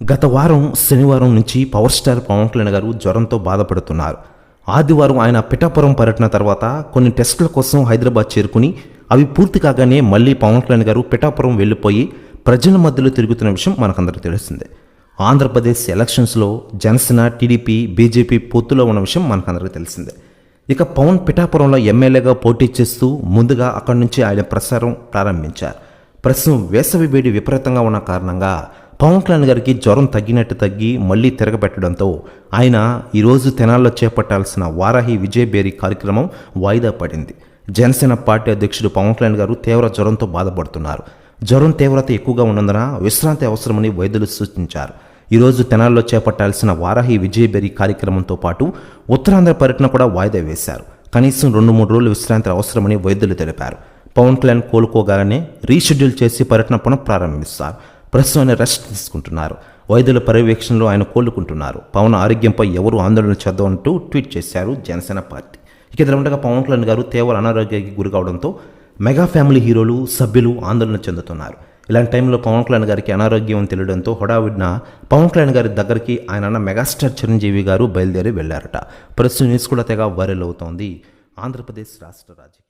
గత వారం శనివారం నుంచి పవర్ స్టార్ పవన్ కళ్యాణ్ గారు జ్వరంతో బాధపడుతున్నారు. ఆదివారం ఆయన పిఠాపురం పర్యటన తర్వాత కొన్ని టెస్టుల కోసం హైదరాబాద్ చేరుకుని అవి పూర్తి కాగానే మళ్ళీ పవన్ కళ్యాణ్ గారు పిఠాపురం వెళ్ళిపోయి ప్రజల మధ్యలో తిరుగుతున్న విషయం మనకందరికీ తెలిసిందే ఆంధ్రప్రదేశ్ ఎలక్షన్స్లో జనసేన టీడీపీ బీజేపీ పొత్తులో ఉన్న విషయం మనకందరికీ తెలిసిందే. ఇక పవన్ పిఠాపురంలో ఎమ్మెల్యేగా పోటీ చేస్తూ ముందుగా అక్కడి నుంచి ఆయన ప్రసారం ప్రారంభించారు. ప్రస్తుతం వేసవి వేడి విపరీతంగా ఉన్న కారణంగా పవన్ కళ్యాణ్ గారికి జ్వరం తగ్గినట్టు తగ్గి మళ్ళీ తిరగబెట్టడంతో ఆయన ఈరోజు తెనాల్లో చేపట్టాల్సిన వారాహి విజయబేరి కార్యక్రమం వాయిదా పడింది. జనసేన పార్టీ అధ్యక్షుడు పవన్ కళ్యాణ్ గారు తీవ్ర జ్వరంతో బాధపడుతున్నారు. జ్వరం తీవ్రత ఎక్కువగా ఉన్నందున విశ్రాంతి అవసరమని వైద్యులు సూచించారు. ఈరోజు తెనాల్లో చేపట్టాల్సిన వారాహి విజయబేరి కార్యక్రమంతో పాటు ఉత్తరాంధ్ర పర్యటన కూడా వాయిదా వేశారు. కనీసం రెండు మూడు రోజులు విశ్రాంతి అవసరమని వైద్యులు తెలిపారు. పవన్ కళ్యాణ్ కోలుకోగానే రీషెడ్యూల్ చేసి పర్యటన పునఃప్రారంభిస్తారు. ప్రస్తుతం ఆయన రెస్ట్ తీసుకుంటున్నారు. వైద్యుల పర్యవేక్షణలో ఆయన కోలుకుంటున్నారు. పవన్ ఆరోగ్యంపై ఎవరు ఆందోళన చేద్దామంటూ ట్వీట్ చేశారు జనసేన పార్టీ. ఇక ఇదిలా ఉండగా పవన్ కళ్యాణ్ గారు తీవ్ర అనారోగ్యానికి గురి కావడంతో మెగా ఫ్యామిలీ హీరోలు సభ్యులు ఆందోళన చెందుతున్నారు. ఇలాంటి టైంలో పవన్ కళ్యాణ్ గారికి అనారోగ్యం తెలియడంతో హుడావిడ్న పవన్ కళ్యాణ్ గారి దగ్గరికి ఆయన అన్న మెగాస్టార్ చిరంజీవి గారు బయలుదేరి వెళ్ళారట. ప్రస్తుతం న్యూస్ కూడా తెగ వైరల్ అవుతోంది. ఆంధ్రప్రదేశ్ రాష్ట్ర రాజకీయం.